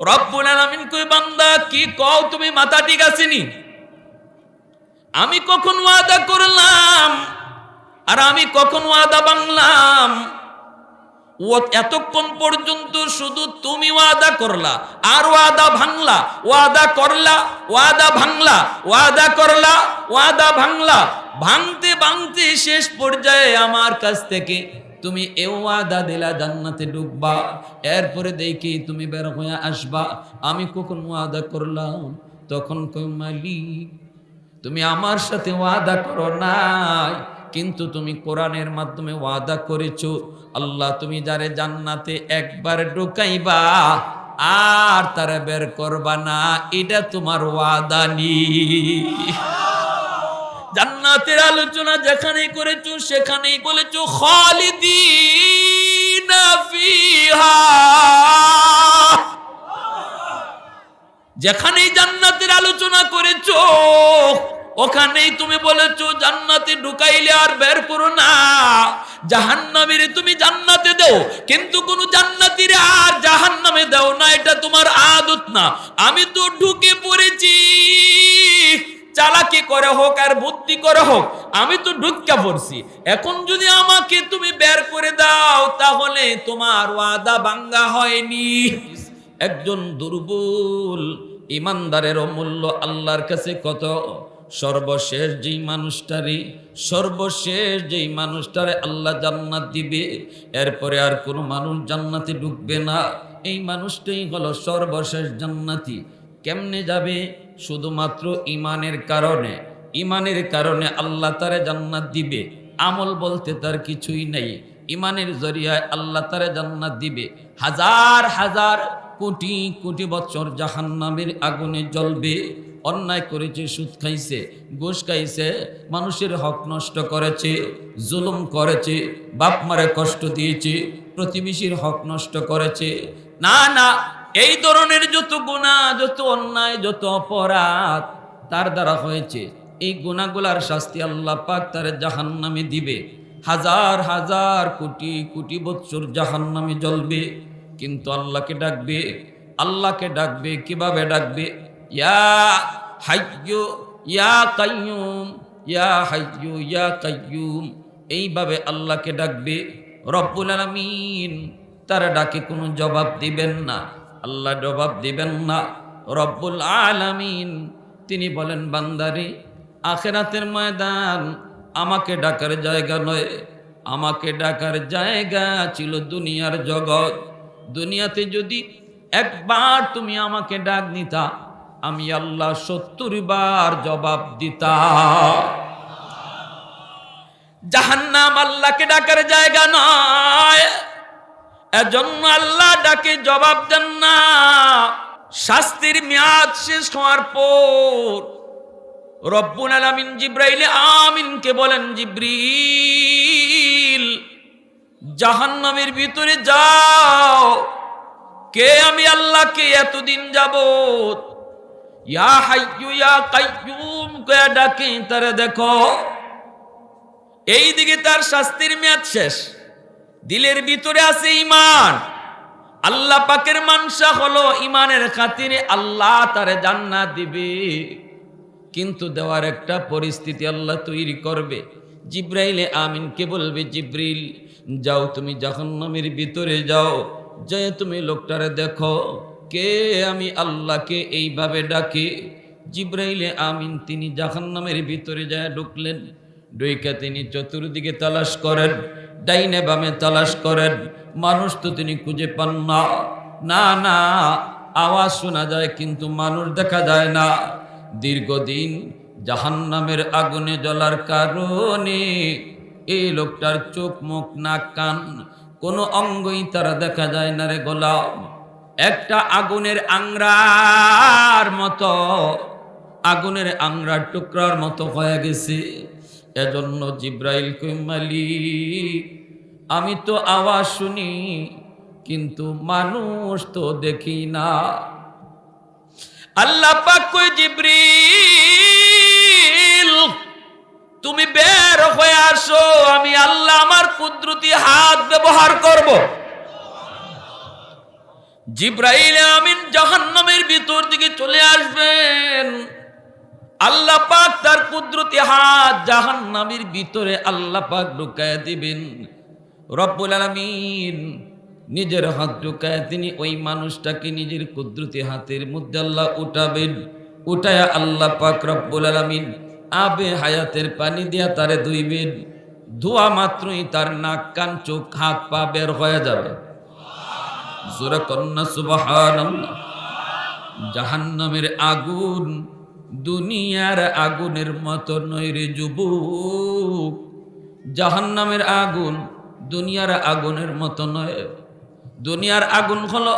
রব্বুল আলামিন কই, বান্দা, কি কও তুমি মাথা ঠিক আছেনি আমি কখন ওয়াদা করলাম আর আমি কখন ওয়াদা বাংলাম ও এতক্ষণ পর্যন্ত শুধু তুমি ওয়াদা করলা আর ওয়াদা ভাঙলা, ওয়াদা করলা, ওয়াদা ভাঙলা, ওয়াদা করলা, ওয়াদা ভাঙলা। ভাঙতে ভাঙতে শেষ পর্যায়ে আমার কাছ থেকে তুমি এ ওয়াদা দিলা জান্নাতে ডুববা এরপরে দেখি তুমি বের হয়ে আসবা। আমি কখন ওয়াদা করলাম? তখন কই, মালিক, তুমি আমার সাথে ওয়াদা করো নাই, কিন্তু তুমি কোরআনের মাধ্যমে ওয়াদা করেছ। আল্লাহ, তুমি যারে জান্নাতে একবার ঢুকাইবা, আর তারা বের করবা না, এটা তোমার ওয়াদা নি। জান্নাতের আলোচনা যেখানেই করেছ, সেখানেই বলেছ, খালিদিনা যেখানেই জান্নাতের আলোচনা করেছ, ওখানেই তুমি বলেছ, জান্নাতে ঢুকাইলে আর বের করো না। জাহান্নামের তুমি জান্নাতে দেও, কিন্তু কোন জান্নাতির আর জাহান্নামে দাও না, এটা তোমার আদত না। আমি তো ঢুকে পড়েছি। চালাকি করে হোক আর বুদ্ধি করে হোক, আমি তো ঢুকা পড়ছি। এখন যদি আমাকে তুমি বের করে দাও, তাহলে তোমার ওয়াদা বাঙ্গা হয়নি। একজন দুর্বল ইমানদারের অমূল্য আল্লাহর কাছে কত? সর্বশেষ যেই মানুষটারে, সর্বশেষ যেই মানুষটারে আল্লাহ জান্নাত দিবে, এরপরে আর কোনো মানুষ জান্নাতে ঢুকবে না। এই মানুষটাই হলো সর্বশেষ জান্নাতি। কেমনে যাবে? শুধুমাত্র ইমানের কারণে ইমানের কারণে আল্লাহ তারে জান্নাত দিবে, আমল বলতে তার কিছুই নেই। ইমানের জরিয়ায় আল্লাহ তারে জান্নাত দিবে। হাজার হাজার কোটি কোটি বছর জাহান্নামের আগুনে জ্বলবে, অন্যায় করেছে, সুদ খাইছে, ঘুষ খাইছে, মানুষের হক নষ্ট করেছে, জুলুম করেছে, বাপ মারে কষ্ট দিয়েছে, প্রতিবেশীর হক নষ্ট করেছে। না না এই ধরনের যত গুণা, যত অন্যায়, যত অপরাধ তার দ্বারা হয়েছে, এই গুণাগুলার শাস্তি আল্লাহ পাক তার জাহান্নামে দিবে। হাজার হাজার কোটি কোটি বৎসর জাহান্নামে জ্বলবে, কিন্তু আল্লাহকে ডাকবে আল্লাহকে ডাকবে, কীভাবে ডাকবে? ইয়া হাইয়ু ইয়া কাইয়ুম ইয়া হাইয়ু ইয়া কাইয়ুম এইভাবে আল্লাহকে ডাকবে, রব্বুল আলামিন তারা ডাকে কোনো জবাব দিবেন না। আল্লাহ জবাব দিবেন না। রব্বুল আলামিন, তিনি বলেন, বান্দারে, আখেরাতের ময়দান আমাকে ডাকার জায়গা নয়। আমাকে ডাকার জায়গা ছিল দুনিয়ার জগৎ। দুনিয়াতে যদি একবার তুমি আমাকে ডাক নিতা, আমি আল্লাহ সত্তর বার জবাব দিতা। জাহান্নাম আল্লাহকে ডাকার জায়গা নয়। এজন্য আল্লাহ ডাকে, জবাব দেন না। শাস্তির মেয়াদ শেষ হওয়ার পর রব্বুল আলামিন জিব্রাইল আমিনকে বলেন, জিব্রিল, জাহান্নামের ভিতরে যাও। কে আমি আল্লাহকে এতদিন যাবত ইয়া হাইয়ু ইয়া কাইয়ুম কে ডাকে, তারা দেখো। এই দিকে তার শাস্তির মেয়াদ শেষ। দিলের ভিতরে আছে ইমান আল্লাহ পাকের মানসা হলো ইমানের খাতিরে আল্লাহ তারে জান্নাত দিবে। কিন্তু দেওয়ার একটা পরিস্থিতি আল্লাহ তৈরি করবে। জিব্রাইলে আমিনকে বলবে, জিব্রিল, যাও তুমি জাহান্নামের ভিতরে যাও। যে তুমি লোকটারে দেখো, কে আমি আল্লাহকে এইভাবে ডাকে? জিব্রাইলে আমিন তিনি জাহান্নামের ভিতরে যায় ঢুকলেন। ডইকা তিনি চতুর্দিকে তালাশ করেন, ডাইনে বামে তালাশ করেন। মানুষ তো তিনি খুঁজে পান না। না না, আওয়াজ শোনা যায়, কিন্তু মানুষ দেখা যায় না। দীর্ঘদিন জাহান্নামের আগুনে জ্বলার কারণে এই লোকটার চোখ, মুখ, নাক, কান কোনো অঙ্গই তারা দেখা যায় না রে গোলাম। একটা আগুনের আংরার মতো, আগুনের আংরার টুকরার মতো হয়ে গেছে। এজন্য জিব্রাইল কুমালি আমি তো আওয়াজ শুনি, কিন্তু মানুষ তো দেখি না। আল্লাহ পাক কই তুমি বের হয়ে আসো, আমি আল্লাহ আমার কুদরতি হাত ব্যবহার করব। জিব্রাইল আমিন জাহান্নামের ভিতর দিকে চলে আসবেন। আল্লাহ পাক তার কুদরতি হাত জাহান্নামের ভিতরে আল্লাহ পাক ঢুকায় দিবেন। রব্বুল আলামিন নিজের হাত ঢুকায় তিনি ওই মানুষটাকে নিজের কুদরতি হাতের মধ্যে আল্লাহ উঠাবেন। উঠায়া আল্লাহ পাক রব্বুল আলামিন আবে হায়াতের পানি দিয়া তারে ধুইবেন। ধোয়া মাত্রই তার নাক, কান, চোখ, হাত, পা বের হয়ে যাবে। জোরে কন্যা সুবহানাল্লাহ। জাহান্নামের আগুন দুনিয়ার আগুনের মতো নয় রে যুবক। জাহান্নামের আগুন দুনিয়ার আগুনের মতো নয়। দুনিয়ার আগুন হলো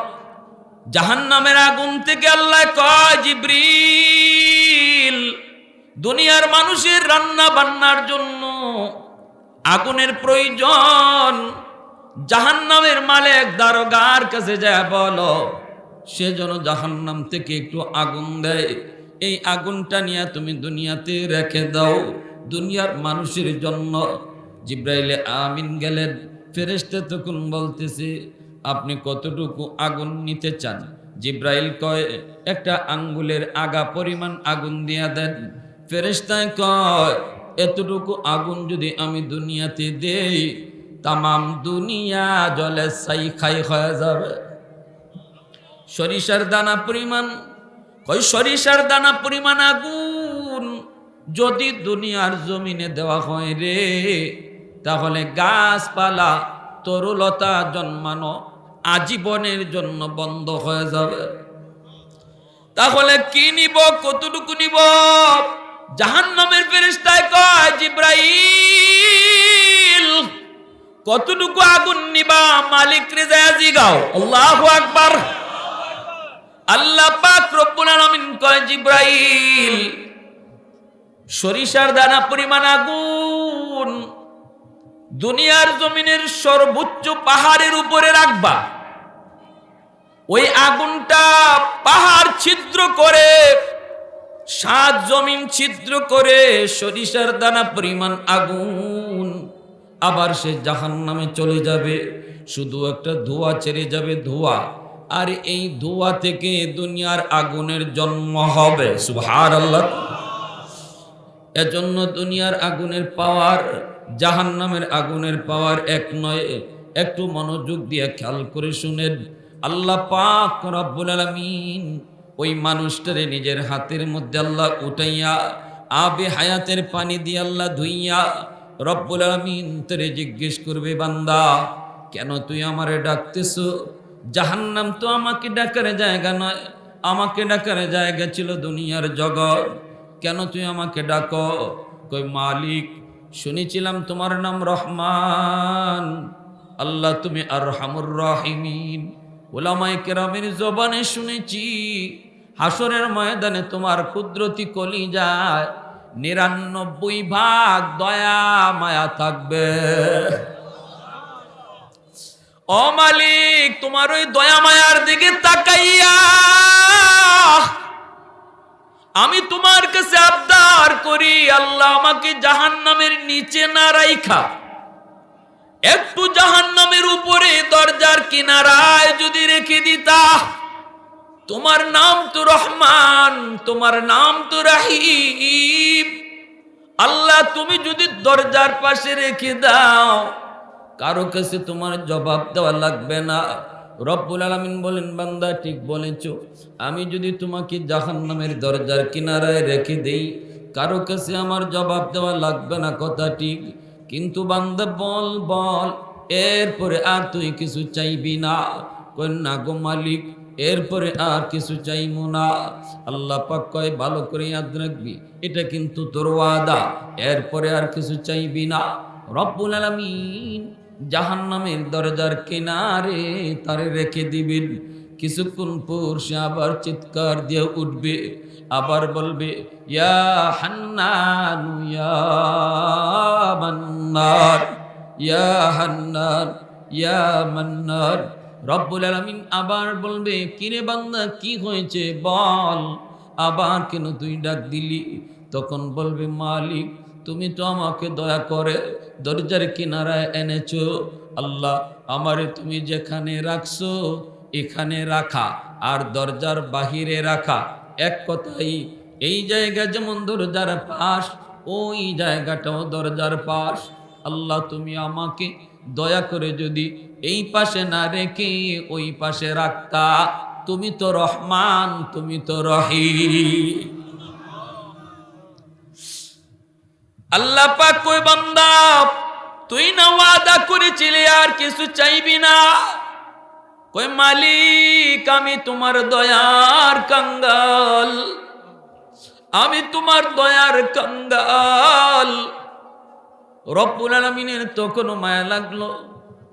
জাহান্নামের আগুন থেকে আল্লাহ কাজিব্রিল দুনিয়ার মানুষের রান্না বান্নার জন্য আগুনের প্রয়োজন। জাহান্নামের মালিক দারোগার কাছে যায় বলো, সে যেন জাহান্নাম থেকে একটু আগুন দেয়। এই আগুনটা নিয়ে তুমি দুনিয়াতে রেখে দাও। দুনিয়ার মানুষের জন্য। জিব্রাইলে আমিন গেলেন। ফেরেস্তে তখন বলতেছে, আপনি কতটুকু আগুন নিতে চান? জিব্রাইল কয়, একটা আঙ্গুলের আগা পরিমাণ আগুন দিয়া দেন। ফেরেস্তায় কয়, এতটুকু আগুন যদি আমি দুনিয়াতে দেই, তামাম দুনিয়া জলে সাই খাই হয়ে যাবে। সরিষার দানা পরিমাণ কই সরিষার দানা পরিমাণ আগুন? যদি দুনিয়ার জমিনে দেওয়া হয় রে, তাহলে গাছপালা তরুলতা জন্মানো আজীবনের জন্য বন্ধ হয়ে যাবে। তাহলে কি নিব, কতটুকু নিব? জাহান্নামের ফেরেশতায় কয়, জিব্রাইল, কতটুকু আগুন নিবা? মালিক রেজা জিগাও আল্লাহু আকবার। আল্লাহ পাক রব্বুল আলামিন কয়, জিব্রাইল, সরিষার দানা পরিমাণ আগুন দুনিয়ার জমিনের সর্বোচ্চ পাহাড়ের উপরে রাখবা। ওই আগুনটা পাহাড় ছিদ্র করে, সাত জমিন ছিদ্র করে সরিষার দানা পরিমাণ আগুন আবার সে জাহান নামে চলে যাবে। শুধু একটা ধোঁয়া ছেড়ে যাবে, ধোঁয়া। আর এই ধোঁয়া থেকে দুনিয়ার আগুনের জন্ম হবে। সুভার আল্লাহ এজন্য দুনিয়ার আগুনের পাওয়ার জাহান নামের আগুনের পাওয়ার এক নয়, একটু মনোযোগ দিয়ে খেয়াল করে শুনেন। আল্লাহ পাক রব্বুল আলামিন ওই মানুষটারে নিজের হাতের মধ্যে আল্লাহ উঠাইয়া, আবে হায়াতের পানি দিয়ে আল্লাহ ধুইয়া, রব্বুল আলামিন তোরে জিজ্ঞেস করবে, বান্দা, কেন তুই আমারে ডাকতেছ? জাহান্নাম তো আমাকে ডাকার জায়গা নয়, আমাকে ডাকার জায়গা ছিল দুনিয়ার জগৎ। কেন তুই আমাকে ডাকো? কই, মালিক, শুনেছিলাম তোমার নাম রহমান। আল্লাহ তুমি আর হামুর রাহিমিন। ওলামাই কেরামের জবানে শুনেছি হাসরের ময়দানে তোমার কুদরতি কলি যায় নিরানব্বই ভাগ দয়া, মায়া থাকবে। ও মালিক, তোমার ওই দয়া মায়ার দিকে তাকাইয়া। আমি তোমার কাছে আবদার করি, আল্লাহ আমাকে জাহান্নামের নিচে না রাইখা। একটু জাহান্নামের উপরে দরজার কিনারায় যদি রেখে দিতা। তোমার নাম তো রহমান, তোমার নাম তো রাহিম। আল্লাহ, তুমি যদি দরজার পাশে রেখে দাও কারও কাছে তোমার জবাব দেওয়া লাগবে না। রব্বুল আলমিন বলেন, বান্দা, ঠিক বলেছ। আমি যদি তোমাকে জাহান নামের দরজার কিনারায় রেখে দেই, কারও কাছে আমার জবাব দেওয়া লাগবে না, কথা ঠিক। কিন্তু বান্দা, বল বল, এরপরে আর তুই কিছু চাইবি না। কন্যা গো মালিক, এরপরে আর কিছু চাইমু না। আল্লাহ পাক কয়, ভালো করে ইয়াদ রাখবি, এটা কিন্তু তোর ওয়াদা, এরপরে আর কিছু চাইবি না। রব্বুল আলামিন জাহান্নামের দরজার কিনারে তারে রেখে দিবেন। কিছুক্ষণ পর সে আবার চিৎকার দিয়ে উঠবে, আবার বলবে, ইয়া হান্নান, ইয়া মান্নার ইয়া হান্নান, ইয়া মান্নার রব্বুল আলামিন আবার বলবে, কিরে বান্দা, কি হয়েছে বল? আবার কেন তুই ডাক দিলি? তখন বলবে, মালিক তুমি তো আমাকে দয়া করে দরজার কিনারায় এনেছো। আল্লাহ, আমারে তুমি যেখানে রাখছো, এখানে রাখা আর দরজার বাহিরে রাখা। এক কথাই, এই জায়গা যেমন দরজার পাশ, ওই জায়গাটাও দরজার পাশ। আল্লাহ, তুমি আমাকে দয়া করে যদি এই পাশে না রেখে ওই পাশে রাখতা, তুমি তো রহমান, তুমি তো রহি আল্লাহ পাক কই, বান্দা, তুই না ওয়াদা করেছিলি আর কিছু চাইবি না? কই, মালিক, আমি তোমার দয়ার কাঙ্গাল। আমি তোমার দয়ার কাঙ্গাল। রব্বুল আলমিনের তো কোনো মায়া লাগল।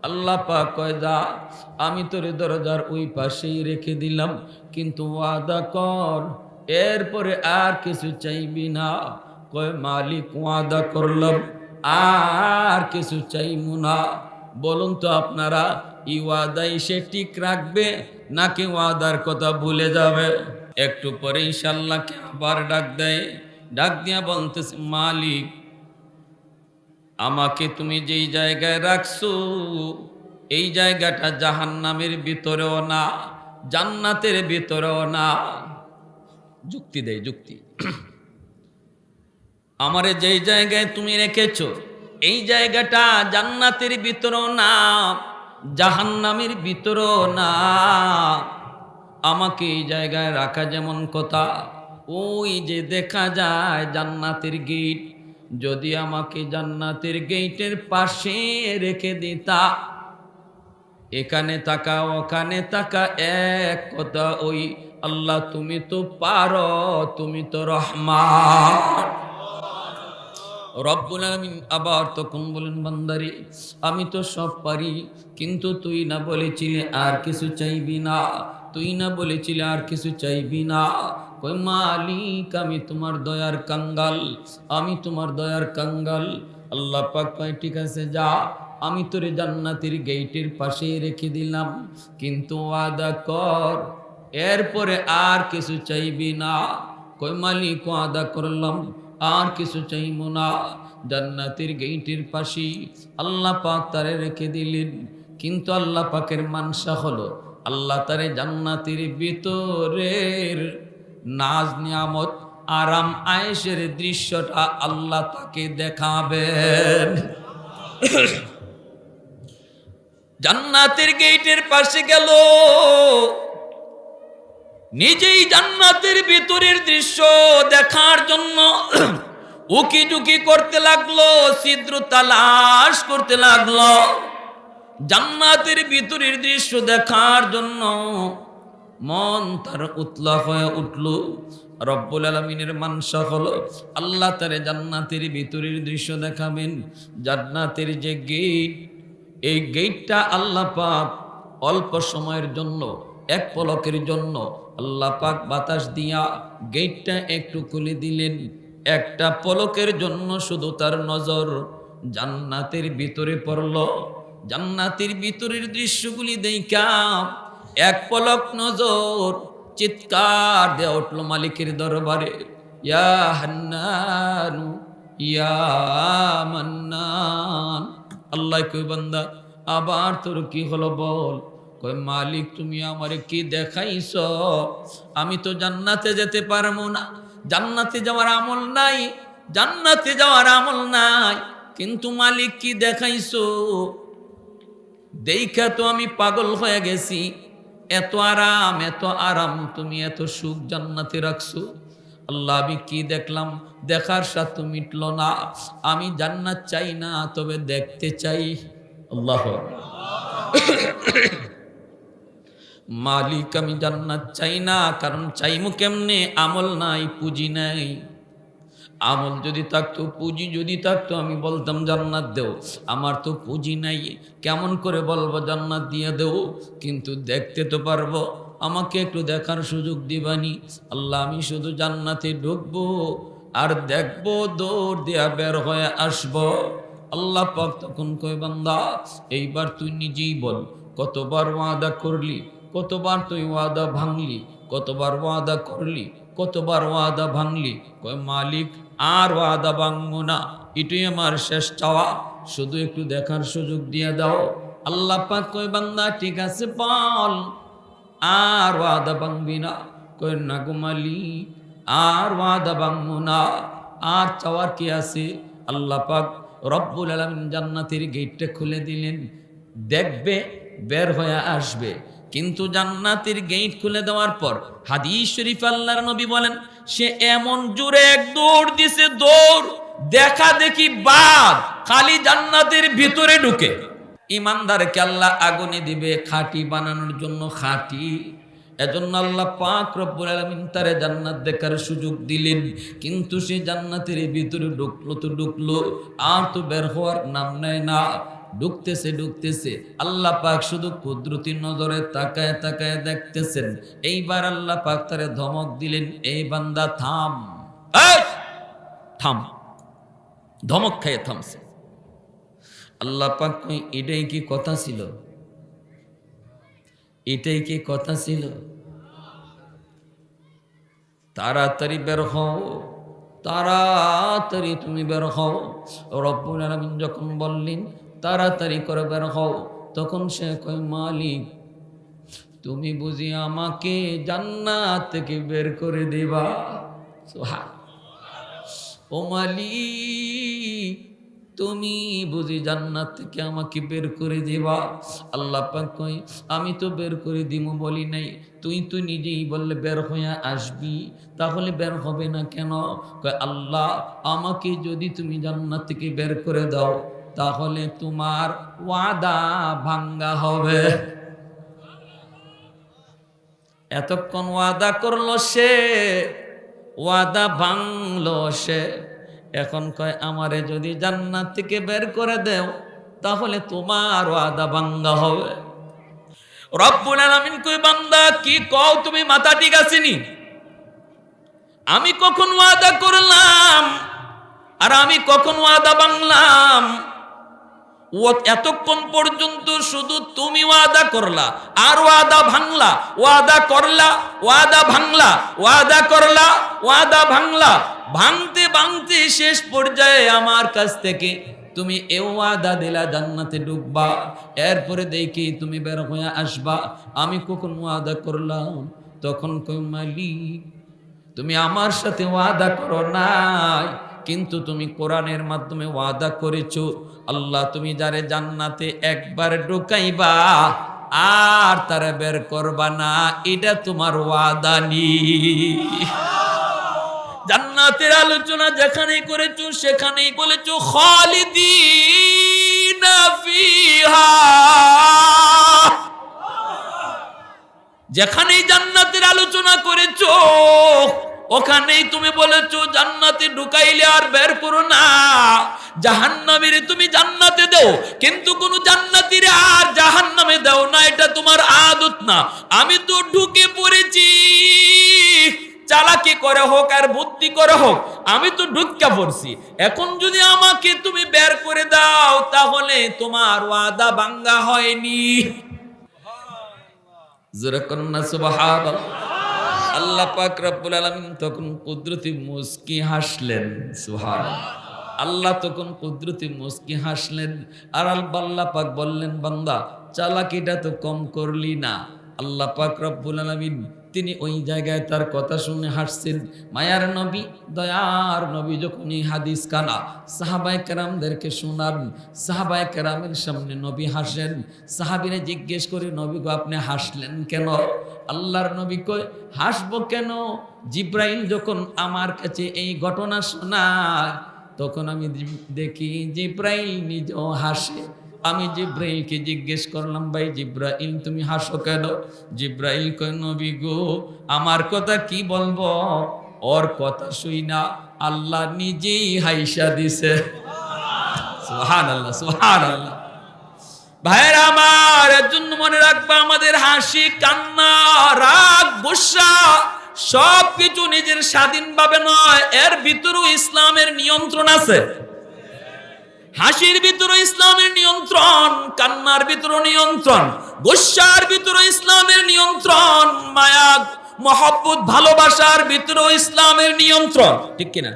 আল্লাহ পাক কয়, যা, আমি তোর দরজার ওই পাশেই রেখে দিলাম। কিন্তু ওয়াদা কর, এরপরে আর কিছু চাইবি না। কয়, মালিক, ওয়াদা করলাম, আর কিছু চাইমু না। বলুন তো আপনারা, ই ওয়াদাই সে ঠিক রাখবে নাকি ওয়াদার কথা ভুলে যাবে? একটু পরে ইনশাল্লাহকে আবার ডাক দেয়। ডাক দিয়া বলতেছে, মালিক, আমাকে তুমি যেই জায়গায় রাখছো, এই জায়গাটা জাহান্নামের ভিতরেও না, জান্নাতের ভিতরেও না। যুক্তি দেয়, যুক্তি। আমারে যেই জায়গায় তুমি রেখেছো, এই জায়গাটা জান্নাতের ভিতরেও না, জাহান্নামের ভিতরেও না। আমাকে এই জায়গায় রাখা যেমন কথা, ওই যে দেখা যায় জান্নাতের গেট। যদি আমাকে জান্নাতের গেটের পাশে রেখে দিতা, এখানে তাকা ওখানে তাকা এক কথা ওই, আল্লাহ তুমি তো পারো, তুমি তো রহমান। রব্বুল আলমিন আবার তখন বলেন, বান্দারি, আমি তো সব পারি, কিন্তু তুই না বলেছিলি আর কিছু চাইবি না, তুই না বলেছিলি আর কিছু চাইবি না। কই মালিক, আমি তোমার দয়ার কাঙ্গাল, আমি তোমার দয়ার কাঙ্গাল। আল্লাহ পাক কয়, ঠিক আছে, যা, আমি তোরে জান্নাতের গেটের পাশে রেখে দিলাম, কিন্তু ওয়াদা কর, এরপরে আর কিছু চাইবি না। কই মালিক, ওয়াদা করলাম আর কিছু চাইব না। জান্নাতের গেইটের পাশে আল্লাহ পাক তারে রেখে দিলেন। কিন্তু আল্লাহ পাকের মানসা হলো, আল্লাহ তারে জান্নাতের ভিতরের নাজ নিয়ামত আরাম আয়েসের দৃশ্যটা আল্লাহ তাকে দেখাবেন। জান্নাতের গেইটের পাশে গেল নিজেই জান্নাতের ভিতরের দৃশ্য দেখার জন্য উকি ঝুঁকি করতে লাগল, ছিদ্র তালাশ করতে লাগল। জান্নাতের ভিতরের দৃশ্য দেখার জন্য মন তার উতলা হয়ে উঠল। রব্বুল আলমিনের মানসা হলো, আল্লাহ তারে জান্নাতের ভিতরের দৃশ্য দেখাবেন। জান্নাতের যে গেট এই গেটটা আল্লাহ অল্প সময়ের জন্য এক পলকের জন্য আল্লাহ পাক বাতাস দিয়া গেটটা একটু খুলে দিলেন। একটা পলকের জন্য শুধু তার নজর জান্নাতের ভিতরে পড়ল। জান্নাতের ভিতরের দৃশ্যগুলি দেখা, এক পলক নজর চিৎকার দেওয়া উঠল মালিকের দরবারে। ইয়া হান্নানু, ইয়া মান্নান। আল্লাহ কই বান্দা, আবার তোর কি হলো বল? কই মালিক, তুমি আমারে কি দেখাইছ? আমি তো জান্নাতে যেতে পারব না। জান্নাতে যাওয়ার আমল নাই, জান্নাতে যাওয়ার আমল নাই। কিন্তু মালিক কি দেখাইছো? দেখা তো আমি পাগল হয়ে গেছি। এত আরাম এত আরাম তুমি এত সুখ জান্নাতে রাখছো। আল্লাহ, আমি কি দেখলাম? দেখার সাথে মিটল না। আমি জান্নাত চাই না, তবে দেখতে চাই। আল্লাহ মালিক আমি জান্নাত চাই না, কারণ চাইমু কেমনে? আমল নাই, পুঁজি নাই। আমল যদি থাকতো, পুঁজি যদি থাকতো, আমি বলতাম জান্নাত দেও। আমার তো পুঁজি নাই, কেমন করে বলব, জান্নাত দিয়ে দেও? কিন্তু দেখতে তো পারব, আমাকে একটু দেখার সুযোগ দিবানি। আল্লাহ, আমি শুধু জান্নাতে ঢুকবো আর দেখব, দৌড় দেয়া বের হয়ে আসব। আল্লাহ পাক তখন কই বান্দা, এইবার তুই নিজেই বল, কতবার ওয়াদা করলি? কতবার তুই ওয়াদা ভাঙলি, কতবার ওয়াদা করলি, কতবার ওয়াদা ভাঙলি? কয়, মালিক, আর ওয়াদা ভাঙবো না, এটাই আমার শেষ চাওয়া। শুধু একটু দেখার সুযোগ দিয়ে দাও। আল্লাহ পাক কয়, বান্দা, ঠিক আছে, বল, আর ওয়াদা ভাঙবি না। কয়, না গো মালিক, আর ওয়াদা ভাঙবো না। আর চাওয়ার কি আছে? আল্লাহ পাক রব্বুল আলমিন জান্নাতের গেটটা খুলে দিলেন। দেখবে, বের হয়ে আসবে। কিন্তু জান্নাতের গেট খুলে দেওয়ার পর হাদিস শরীফ আল্লাহর নবী বলেন, সে এমন জোরে এক দৌড় দিছে, দৌড়, দেখা দেখি বাদ খালি জান্নাতের ভিতরে ঢুকে। ইমানদারকে আল্লাহ আগুনে দিবে খাঁটি বানানোর জন্য খাঁটি। এজন্য আল্লাহ পাক রব্বুল আলামিন তারে জান্নাত দেখার সুযোগ দিলেন। কিন্তু সে জান্নাতের ভিতরে ঢুকলো তো ঢুকলো, আর তো বের হওয়ার নাম নেয় না। ঢুকতেছে ঢুকতেছে আল্লাহ পাক শুধু কুদরতি নজরে তাকায় তাকায় দেখতেছেন। এইবার আল্লাহ পাক তারে ধমক দিলেন, এই বান্দা, থাম। থাম। ধমক খাইয়ে থামছে। আল্লাহ পাক এটাই কি কথা ছিল? এটাই কি কথা ছিল? তাড়াতাড়ি বের হও, তাড়াতাড়ি তুমি বের হও। রব্বুল আলামিন যখন বললেন তাড়াতাড়ি করে বের হও। তখন সে কয়, মালিক, তুমি বুঝি আমাকে জান্নাত থেকে বের করে দিবা? ও মালিক, তুমি বুঝি জান্নাত থেকে আমাকে বের করে দিবা? আল্লাহ কই আমি তো বের করে দিব বলি নাই। তুই তো নিজেই বললে বের হয়ে আসবি, তাহলে বের হবে না কেন? আল্লাহ, আমাকে যদি তুমি জান্নাত থেকে বের করে দাও তাহলে তোমার ওয়াদা ভাঙ্গা হবে। এতক্ষণ ওয়াদা করল সে, ওয়াদা ভাঙলো সে। এখন কয়, আমারে যদি জান্নাত থেকে বের করে দেও, তাহলে তোমার ওয়াদা ভাঙ্গা হবে। রব্বুল আলামিন কই বান্দা, কি কও তুমি? মাথা ঠিক আছেনি আমি কখন ওয়াদা করলাম? আর আমি কখন ওয়াদা ভাঙলাম? এতক্ষণ পর্যন্ত শুধু তুমি ওয়াদা করলা, আর ওয়াদা ভাঙলা, ওয়াদা করলা, ওয়াদা ভাঙলা, ওয়াদা করলা, ওয়াদা ভাঙলা। ভাঙতে ভাঙতে শেষ পর্যায়ে আমার কাছ থেকে তুমি দিলা, জান্নাতে ডুববা এরপরে দেখি তুমি বের হয়ে আসবা। আমি কখন ওয়াদা করলাম? তখন কই, মালিক, তুমি আমার সাথে ওয়াদা করো নাই, কিন্তু তুমি কোরআনের মাধ্যমে ওয়াদা করেছ। আল্লাহ, তুমি যারে জান্নাতে একবার ঢুকাইবা আর তারা বের করবা না, এটা তোমার ওয়াদা নি। জান্নাতের আলোচনা যেখানেই করেছ, সেখানেই বলেছ, খালিদিনা ফিহা। যেখানেই জান্নাতের আলোচনা করেছ, ওখানেই তুমি বলেছ, জান্নাতে ঢুকাইলে আর বের করো না। জাহান্নামের তুমি জান্নাতে দাও, কিন্তু কোন জান্নাতির আর জাহান্নামে দাও না, এটা তোমার আদত না। আমি তো ঢুকে পড়েছি, চালাকি করে হোক আর বুদ্ধি করে হোক, আমি তো ঢুকা পড়ছি। এখন যদি আমাকে তুমি বের করে দাও, তাহলে তোমার ওয়াদা বাঙ্গা হয়নি। সুবহানাল্লাহ। আল্লাহ পাক রব্বুল আলামিন তখন কুদরতি মুস্কি হাসলেন সুহান আল্লাহ তখন কুদরতি মুস্কি হাসলেন। আর আল্লাহ পাক বললেন, বান্দা, চালাকিটা তো কম করলি না। আল্লাহ পাক রব্বুল আলামিন তিনি ওই জায়গায় তার কথা শুনে হাসছেন। মায়ার নবী, দয়ার নবী যখন এই হাদিস কানা সাহাবাই কেরামদেরকে শোনান সাহাবাই কেরামের সামনে নবী হাসেন। সাহাবিরে জিজ্ঞেস করে, নবী গো, আপনি হাসলেন কেন? আল্লাহর নবী কয়, হাসবো কেন? জিব্রাইল যখন আমার কাছে এই ঘটনা শোনায় তখন আমি দেখি জিব্রাইল নিজেও হাসে। আমি জিব্রাইলকে জিজ্ঞেস করলাম, ভাই জিব্রাইল, তুমি হাসো কেন? জিব্রাইল কয়, নবী গো, আমার কথা কি বলব? ওর কথা শুই না, আল্লাহ নিজেই হাইসা দিছে। সুহান আল্লাহ সুহান আল্লাহ ভাইয়ের আমার জন্য মনে রাখবা আমাদের হাসি, কান্না, রাগ, গুসা সব কিছু নিজের স্বাধীনভাবে নয়, এর ভিতরেও ইসলামের নিয়ন্ত্রণ আছে। হাসির ভিতরে ইসলামের নিয়ন্ত্রণ, কান্নার ভিতরে নিয়ন্ত্রণ, গুসার ভিতরে ইসলামের নিয়ন্ত্রণ, মায়া, মহব্বত, ভালোবাসার ভিতরে ইসলামের নিয়ন্ত্রণ। ঠিক কিনা?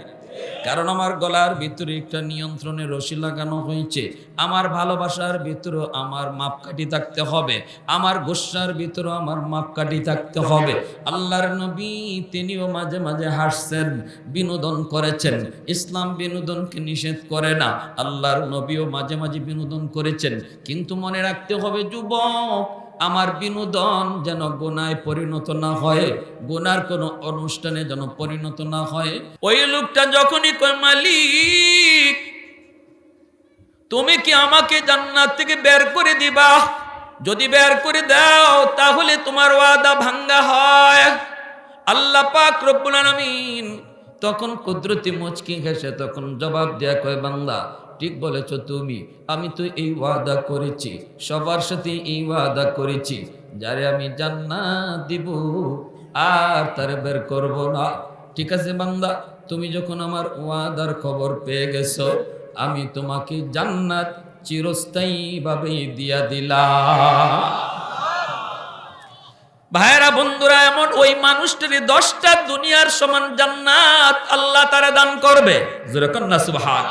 কারণ আমার গলার ভিতরে একটা নিয়ন্ত্রণের রশি লাগানো হয়েছে। আমার ভালোবাসার ভিতরে আমার মাপকাঠি থাকতে হবে। আমার গোসার ভিতরে আমার মাপকাঠি থাকতে হবে। আল্লাহর নবী তিনিও মাঝে মাঝে হাসছেন, বিনোদন করেছেন। ইসলাম বিনোদনকে নিষেধ করে না। আল্লাহর নবীও মাঝে মাঝে বিনোদন করেছেন। কিন্তু মনে রাখতে হবে, যুবক আমার বিনোদন যেন গোনায় পরিণত না হয়, গোনার কোনো অনুষ্ঠানে যেন পরিণত না হয়। ওই লোকটা যখনই কয়, মালিক, তুমি কি আমাকে জান্নাত থেকে বের করে দিবা? যদি বের করে দাও, তাহলে তোমার ওয়াদা ভাঙ্গা হয়। আল্লাহ পাক রব্বুল আলামিন তখন কুদরতি মুচকি ঘেসে তখন জবাব দেয়া কয়, বান্দা ঠিক বলেছ তুমি। আমি তো এই ওয়াদা করেছি, সবার সাথে এই ওয়াদা করেছি। যারে আমি জান্নাত দিব, আর তারে বের করব না। ঠিক আছে বান্দা, তুমি যখন আমার ওয়াদার খবর পেয়ে গেছো, আমি তোমাকে জান্নাত চিরস্থায়ী ভাবে দিয়া দিলাম। ভাইরা বন্ধুরা, এমন ওই মানুষটারে দশটা দুনিয়ার সমান জান্নাত আল্লাহ তারা দান করবে। যেরকম না সুবহান।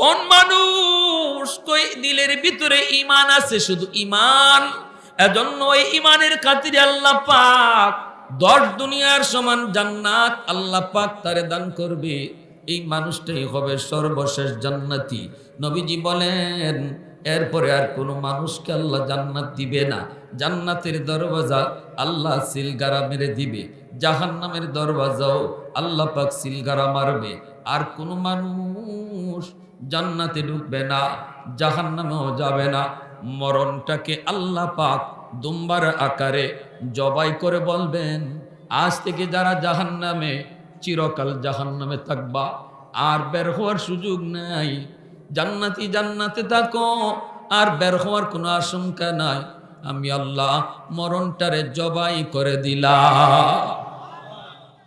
কোন মানুষ কই দিলের ভিতরে ইমান আছে? শুধু ইমান এজন্য ওই ইমানের খাতিরে আল্লাহ পাক দশ দুনিয়ার সমান জান্নাত আল্লাহ পাক তারে দান করবে। এই মানুষটাই হবে সর্বশেষ জান্নাতি। নবীজি বলেন, এরপরে আর কোনো মানুষকে আল্লাহ জান্নাত দিবে না। জান্নাতের দরওয়াজা আল্লাহ সিলগারা মেরে দিবে। জাহান্নামের দরওয়াজাও আল্লাহ পাক সিলগারা মারবে। আর কোনো মানুষ জান্নাতে ঢুকবে না, জাহান্নামেও যাবে না। মরণটাকে আল্লাহ পাক দুম্বার আকারে জবাই করে বলবেন, আজ থেকে যারা জাহান্নামে, চিরকাল জাহান্নামে থাকবা, আর বের হওয়ার সুযোগ নাই। জান্নাতি জান্নাতে থাকো, আর বের হওয়ার কোনো আশঙ্কা নাই। আমি আল্লাহ মরণটারে জবাই করে দিলাম।